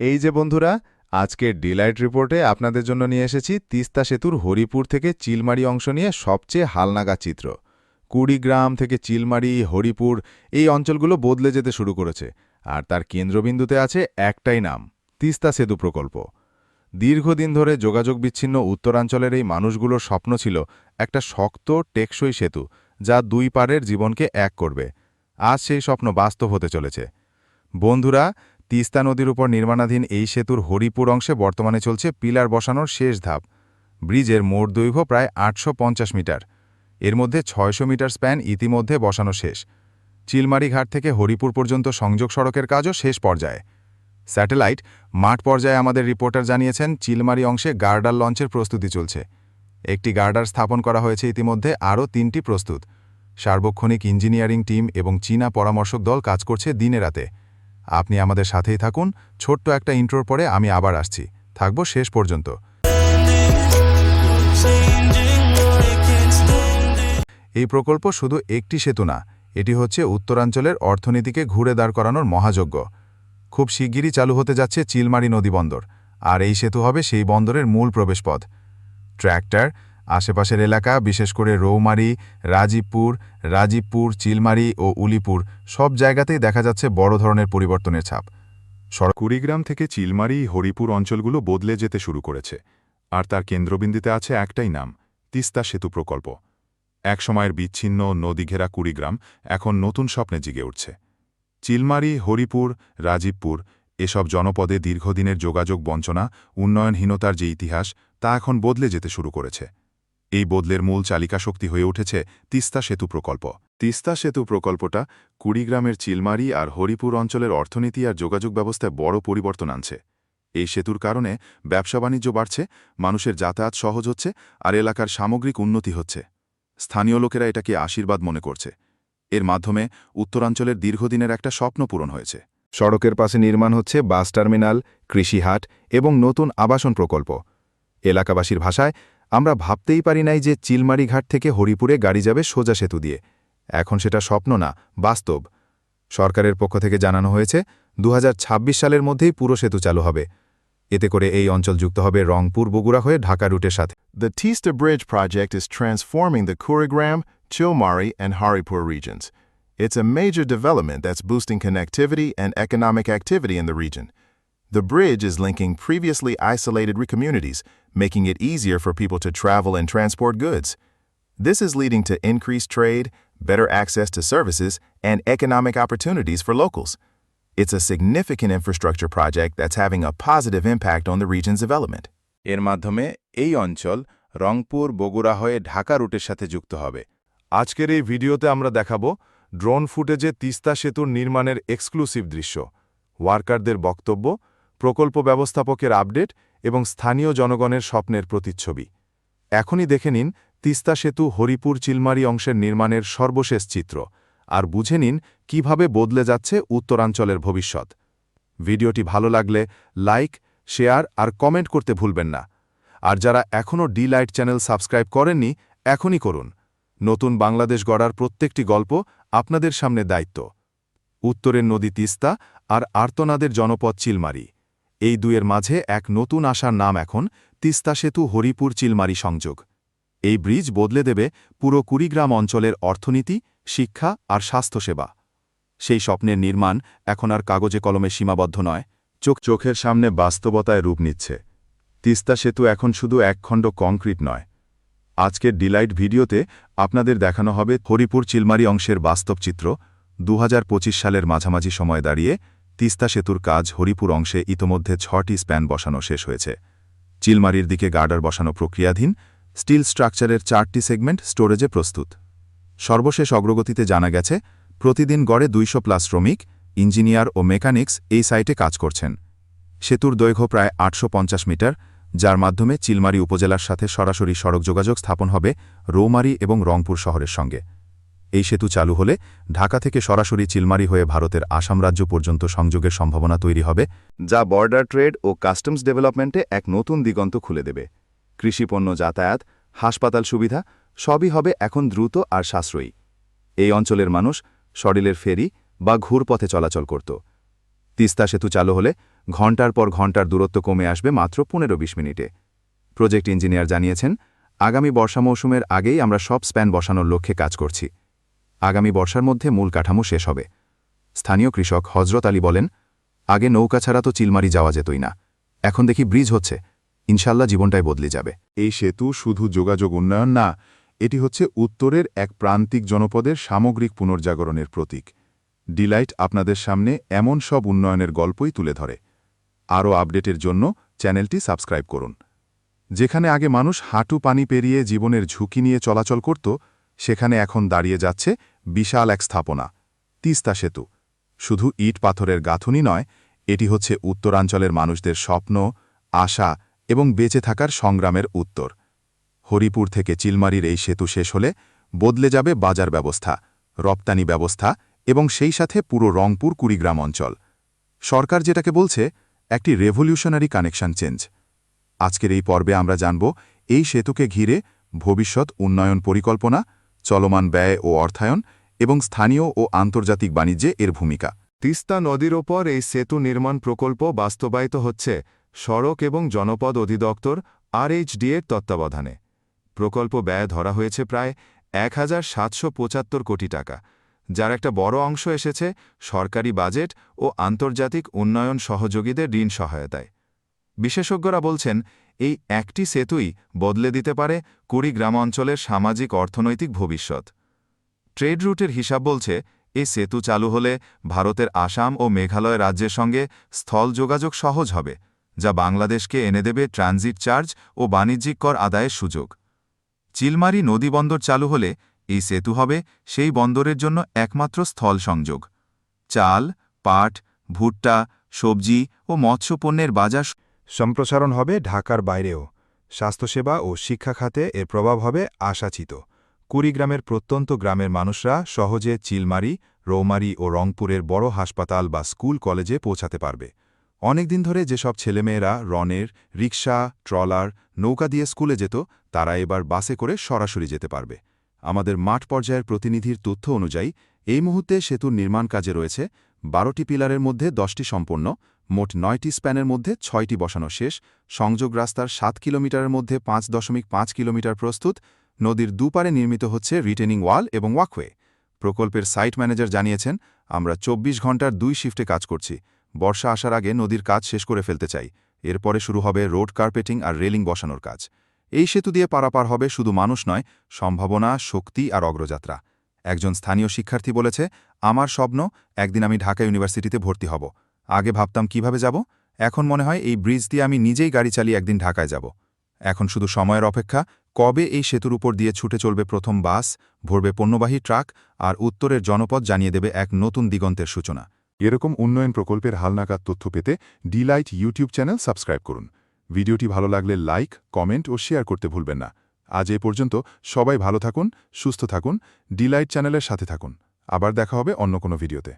এই যে বন্ধুরা, আজকের ডিলাইট রিপোর্টে আপনাদের জন্য নিয়ে এসেছি তিস্তা সেতুর হরিপুর থেকে চিলমারি অংশ নিয়ে সবচেয়ে হালনাগা চিত্র। কুড়িগ্রাম থেকে চিলমারি, হরিপুর এই অঞ্চলগুলো বদলে যেতে শুরু করেছে আর তার কেন্দ্রবিন্দুতে আছে একটাই নাম, তিস্তা সেতু প্রকল্প। দীর্ঘদিন ধরে যোগাযোগ বিচ্ছিন্ন উত্তরাঞ্চলের এই মানুষগুলোর স্বপ্ন ছিল একটা শক্ত, টেকসই সেতু যা দুই পারের জীবনকে এক করবে। আজ সেই স্বপ্ন বাস্তব হতে চলেছে। বন্ধুরা তিস্তা নদীর উপর নির্মাণাধীন এই সেতুর হরিপুর অংশে বর্তমানে চলছে পিলার বসানোর শেষ ধাপ। ব্রিজের মোট দৈর্ঘ্য প্রায় আটশো পঞ্চাশ মিটার। এর মধ্যে ছয়শো মিটার স্প্যান ইতিমধ্যে বসানো শেষ। চিলমারি ঘাট থেকে হরিপুর পর্যন্ত সংযোগ সড়কের কাজও শেষ পর্যায়ে। স্যাটেলাইট মাঠ পর্যায়ে আমাদের রিপোর্টার জানিয়েছেন, চিলমারি অংশে গার্ডার লঞ্চের প্রস্তুতি চলছে। একটি গার্ডার স্থাপন করা হয়েছে ইতিমধ্যে আরও তিনটি প্রস্তুত। সার্বক্ষণিক ইঞ্জিনিয়ারিং টিম এবং চীনা পরামর্শক দল কাজ করছে দিনে রাতে। আপনি আমাদের সাথেই থাকুন। ছোট্ট একটা ইন্ট্রোর পরে আমি আবার আসছি। থাকব শেষ পর্যন্ত। এই প্রকল্প শুধু একটি সেতু না, এটি হচ্ছে উত্তরাঞ্চলের অর্থনীতিকে ঘুরে দাঁড় করানোর মহাযজ্ঞ। খুব শিগগিরই চালু হতে যাচ্ছে চিলমারি নদী বন্দর, আর এই সেতু হবে সেই বন্দরের মূল প্রবেশপথ। ট্র্যাক্টর আশেপাশের এলাকা, বিশেষ করে রৌমারি, রাজীবপুর রাজীবপুর, চিলমারি ও উলিপুর, সব জায়গাতেই দেখা যাচ্ছে বড় ধরনের পরিবর্তনের ছাপ। কুড়িগ্রাম থেকে চিলমারি, হরিপুর অঞ্চলগুলো বদলে যেতে শুরু করেছে, আর তার কেন্দ্রবিন্দুতে আছে একটাই নাম, তিস্তা সেতু প্রকল্প। একসময়ের বিচ্ছিন্ন নদীঘেরা কুড়িগ্রাম এখন নতুন স্বপ্নে জিগে উঠছে। চিলমারি, হরিপুর, রাজীবপুর এসব জনপদে দীর্ঘদিনের যোগাযোগ বঞ্চনা, উন্নয়নহীনতার যে ইতিহাস, তা এখন বদলে যেতে শুরু করেছে। এই বদলের মূল চালিকা শক্তি হয়ে উঠেছে তিস্তা সেতু প্রকল্প। তিস্তা সেতু প্রকল্পটা কুড়িগ্রামের চিলমারি আর হরিপুর অঞ্চলের অর্থনীতি আর যোগাযোগ ব্যবস্থায় বড় পরিবর্তন আনছে। এই সেতুর কারণে ব্যবসা বাণিজ্য বাড়ছে, মানুষের যাতায়াত সহজ হচ্ছে আর এলাকার সামগ্রিক উন্নতি হচ্ছে। স্থানীয় লোকেরা এটাকে আশীর্বাদ মনে করছে। এর মাধ্যমে উত্তরাঞ্চলের দীর্ঘদিনের একটা স্বপ্ন পূরণ হয়েছে। সড়কের পাশে নির্মাণ হচ্ছে বাস টার্মিনাল, কৃষিহাট এবং নতুন আবাসন প্রকল্প। এলাকাবাসীর ভাষায় আমরা ভাবতেই পারি নাই যে চিলমারি ঘাট থেকে হরিপুরে গাড়ি যাবে সোজা সেতু দিয়ে। এখন সেটা স্বপ্ন না, বাস্তব। সরকারের পক্ষ থেকে জানানো হয়েছে দু হাজার ছাব্বিশ সালের মধ্যেই পুরো সেতু চালু হবে। এতে করে এই অঞ্চল যুক্ত হবে রংপুর, বগুড়া হয়ে ঢাকা রুটের সাথে। The Teesta bridge project is transforming the Kurigram Chowmari and Haripur regions it's a major development that's boosting connectivity and economic activity in the region The bridge is linking previously isolated communities, making it easier for people to travel and transport goods. This is leading to increased trade, better access to services, and economic opportunities for locals. It's a significant infrastructure project that's having a positive impact on the region's development. এর মাধ্যমে এই অঞ্চল রংপুর বগুড়া হয়ে ঢাকা রুটের সাথে যুক্ত হবে আজকের এই ভিডিওতে আমরা দেখাব ড্রোন ফুটেজে তিস্তা সেতুর নির্মাণের এক্সক্লুসিভ দৃশ্য ওয়ার্কারদের বক্তব্য প্রকল্প ব্যবস্থাপকের আপডেট এবং স্থানীয় জনগণের স্বপ্নের প্রতিচ্ছবি। এখনই দেখে নিন তিস্তা সেতু হরিপুর চিলমারি অংশের নির্মাণের সর্বশেষ চিত্র আর বুঝে নিন কীভাবে বদলে যাচ্ছে উত্তরাঞ্চলের ভবিষ্যৎ। ভিডিওটি ভালো লাগলে লাইক, শেয়ার আর কমেন্ট করতে ভুলবেন না। আর যারা এখনও ডি লাইট চ্যানেল সাবস্ক্রাইব করেননি, এখনই করুন। নতুন বাংলাদেশ গড়ার প্রত্যেকটি গল্প আপনাদের সামনে দায়িত্ব। উত্তরের নদী তিস্তা আর আর্তনাদের জনপদ চিলমারি। এই দুয়ের মাঝে এক নতুন আশার নাম এখন তিস্তা সেতু হরিপুর চিলমারি সংযোগ। এই ব্রিজ বদলে দেবে পুরো কুড়িগ্রাম অঞ্চলের অর্থনীতি, শিক্ষা আর স্বাস্থ্যসেবা। সেই স্বপ্নের নির্মাণ এখন আর কাগজে কলমে সীমাবদ্ধ নয়, চোখ চোখের সামনে বাস্তবতায় রূপ নিচ্ছে। তিস্তা সেতু এখন শুধু একখণ্ড কংক্রিট নয়। আজকের ডিলাইট ভিডিওতে আপনাদের দেখানো হবে হরিপুর চিলমারি অংশের বাস্তব চিত্র দু হাজার পঁচিশ সালের মাঝামাঝি সময় দাঁড়িয়ে তিস্তা সেতুর কাজ হরিপুর অংশে ইতোমধ্যে ছটি স্প্যান বসানো শেষ হয়েছে। চিলমারির দিকে গার্ডার বসানো প্রক্রিয়াধীন, স্টিল স্ট্রাকচারের চারটি সেগমেন্ট স্টোরেজে প্রস্তুত। সর্বশেষ অগ্রগতিতে জানা গেছে, প্রতিদিন গড়ে দুইশো প্লাস শ্রমিক, ইঞ্জিনিয়ার ও মেকানিক্স এই সাইটে কাজ করছেন। সেতুর দৈর্ঘ্য প্রায় আটশো পঞ্চাশ মিটার, যার মাধ্যমে চিলমারি উপজেলার সাথে সরাসরি সড়ক যোগাযোগ স্থাপন হবে রৌমারি এবং রংপুর শহরের সঙ্গে। এই সেতু চালু হলে ঢাকা থেকে সরাসরি চিলমারি হয়ে ভারতের আসাম রাজ্য পর্যন্ত সংযোগের সম্ভাবনা তৈরি হবে, যা বর্ডার ট্রেড ও কাস্টমস ডেভেলপমেন্টে এক নতুন দিগন্ত খুলে দেবে। কৃষিপণ্য যাতায়াত, হাসপাতাল সুবিধা, সবই হবে এখন দ্রুত আর সাশ্রয়ী। এই অঞ্চলের মানুষ সডিলের ফেরি বা ঘুরপথে চলাচল করত। তিস্তা সেতু চালু হলে ঘণ্টার পর ঘণ্টার দূরত্ব কমে আসবে মাত্র পনেরো বিশ মিনিটে। প্রজেক্ট ইঞ্জিনিয়ার জানিয়েছেন, আগামী বর্ষা মৌসুমের আগেই আমরা সব স্প্যান বসানোর লক্ষ্যে কাজ করছি। আগামী বর্ষার মধ্যে মূল কাঠামো শেষ হবে। স্থানীয় কৃষক হজরত আলী বলেন, আগে নৌকা ছাড়া তো চিলমারি যাওয়া যেতই না। এখন দেখি ব্রিজ হচ্ছে। ইনশাল্লাহ জীবনটাই বদলে যাবে। এই সেতু শুধু যোগাযোগ উন্নয়ন না, এটি হচ্ছে উত্তরের এক প্রান্তিক জনপদের সামগ্রিক পুনর্জাগরণের প্রতীক। ডিলাইট আপনাদের সামনে এমন সব উন্নয়নের গল্পই তুলে ধরে। আরও আপডেটের জন্য চ্যানেলটি সাবস্ক্রাইব করুন। যেখানে আগে মানুষ হাঁটু পানি পেরিয়ে জীবনের ঝুঁকি নিয়ে চলাচল করত সেখানে এখন দাঁড়িয়ে যাচ্ছে বিশাল এক স্থাপনা, তিস্তা সেতু। শুধু ইট পাথরের গাঁথুনি নয়, এটি হচ্ছে উত্তরাঞ্চলের মানুষদের স্বপ্ন, আশা এবং বেঁচে থাকার সংগ্রামের উত্তর। হরিপুর থেকে চিলমারির এই সেতু শেষ হলে বদলে যাবে বাজার ব্যবস্থা, রপ্তানি ব্যবস্থা এবং সেই সাথে পুরো রংপুর কুড়িগ্রাম অঞ্চল। সরকার যেটাকে বলছে, একটি রেভলিউশনারি কানেকশন চেঞ্জ। আজকের এই পর্বে আমরা জানব এই সেতুকে ঘিরে ভবিষ্যৎ উন্নয়ন পরিকল্পনা চলমান ব্যয় ও অর্থায়ন এবং স্থানীয় ও আন্তর্জাতিক বাণিজ্যে এর ভূমিকা। তিস্তা নদীর ওপর এই সেতু নির্মাণ প্রকল্প বাস্তবায়িত হচ্ছে সড়ক এবং জনপদ অধিদপ্তর আরএইচডি এর তত্ত্বাবধানে। প্রকল্প ব্যয় ধরা হয়েছে প্রায় এক হাজার সাতশো পঁচাত্তর কোটি টাকা, যার একটা বড় অংশ এসেছে সরকারি বাজেট ও আন্তর্জাতিক উন্নয়ন সহযোগীদের ঋণ সহায়তায়। বিশেষজ্ঞরা বলছেন এই একটি সেতুই বদলে দিতে পারে কুড়িগ্রাম অঞ্চলের সামাজিক অর্থনৈতিক ভবিষ্যৎ। ট্রেড রুটের হিসাব বলছে এই সেতু চালু হলে ভারতের আসাম ও মেঘালয় রাজ্যের সঙ্গে স্থল যোগাযোগ সহজ হবে, যা বাংলাদেশকে এনে দেবে ট্রানজিট চার্জ ও বাণিজ্যিক কর আদায়ের সুযোগ। চিলমারি নদীবন্দর চালু হলে এই সেতু হবে সেই বন্দরের জন্য একমাত্র স্থল সংযোগ। চাল, পাট, ভুট্টা, সবজি ও মৎস্যপণ্যের বাজার সম্প্রসারণ হবে ঢাকার বাইরেও। স্বাস্থ্যসেবা ও শিক্ষা খাতে এর প্রভাব হবে আশাচিত। কুড়িগ্রামের প্রত্যন্ত গ্রামের মানুষরা সহজে চিলমারি, রৌমারি ও রংপুরের বড় হাসপাতাল বা স্কুল কলেজে পৌঁছাতে পারবে। অনেকদিন ধরে যেসব ছেলেমেয়েরা রনের রিকশা, ট্রলার, নৌকা দিয়ে স্কুলে যেত, তারা এবার বাসে করে সরাসরি যেতে পারবে। আমাদের মাঠ পর্যায়ের প্রতিনিধির তথ্য অনুযায়ী, এই মুহূর্তে সেতুর নির্মাণ কাজে রয়েছে বারোটি পিলারের মধ্যে দশটি সম্পন্ন মোট নয়টি স্প্যানের মধ্যে ছয়টি বসানো শেষ, সংযোগ রাস্তার সাত কিলোমিটারের মধ্যে পাঁচ দশমিক পাঁচ কিলোমিটার প্রস্তুত, নদীর দুপারে নির্মিত হচ্ছে রিটেনিং ওয়াল এবং ওয়াকওয়ে। প্রকল্পের সাইট ম্যানেজার জানিয়েছেন, আমরা ২৪ ঘণ্টার দুই শিফটে কাজ করছি। বর্ষা আসার আগে নদীর কাজ শেষ করে ফেলতে চাই। এরপরে শুরু হবে রোড কার্পেটিং আর রেলিং বসানোর কাজ। এই সেতু দিয়ে পারাপার হবে শুধু মানুষ নয়, সম্ভাবনা, শক্তি আর অগ্রযাত্রা। একজন স্থানীয় শিক্ষার্থী বলেছে, আমার স্বপ্ন, একদিন আমি ঢাকা ইউনিভার্সিটিতে ভর্তি হব। আগে ভাবতাম কীভাবে যাব, এখন মনে হয় এই ব্রিজ দিয়ে আমি নিজেই গাড়ি চালিয়ে একদিন ঢাকায় যাব। এখন শুধু সময়ের অপেক্ষা, কবে এই সেতুর উপর দিয়ে ছুটে চলবে প্রথম বাস, ভরবে পণ্যবাহী ট্রাক, আর উত্তরের জনপদ জানিয়ে দেবে এক নতুন দিগন্তের সূচনা। এরকম উন্নয়ন প্রকল্পের হালনাগাদ তথ্য পেতে ডিলাইট ইউটিউব চ্যানেল সাবস্ক্রাইব করুন। ভিডিওটি ভালো লাগলে লাইক, কমেন্ট ও শেয়ার করতে ভুলবেন না। আজ এ পর্যন্ত সবাই ভালো থাকুন, সুস্থ থাকুন, ডিলাইট চ্যানেলের সাথে থাকুন। আবার দেখা হবে অন্য কোনো ভিডিওতে।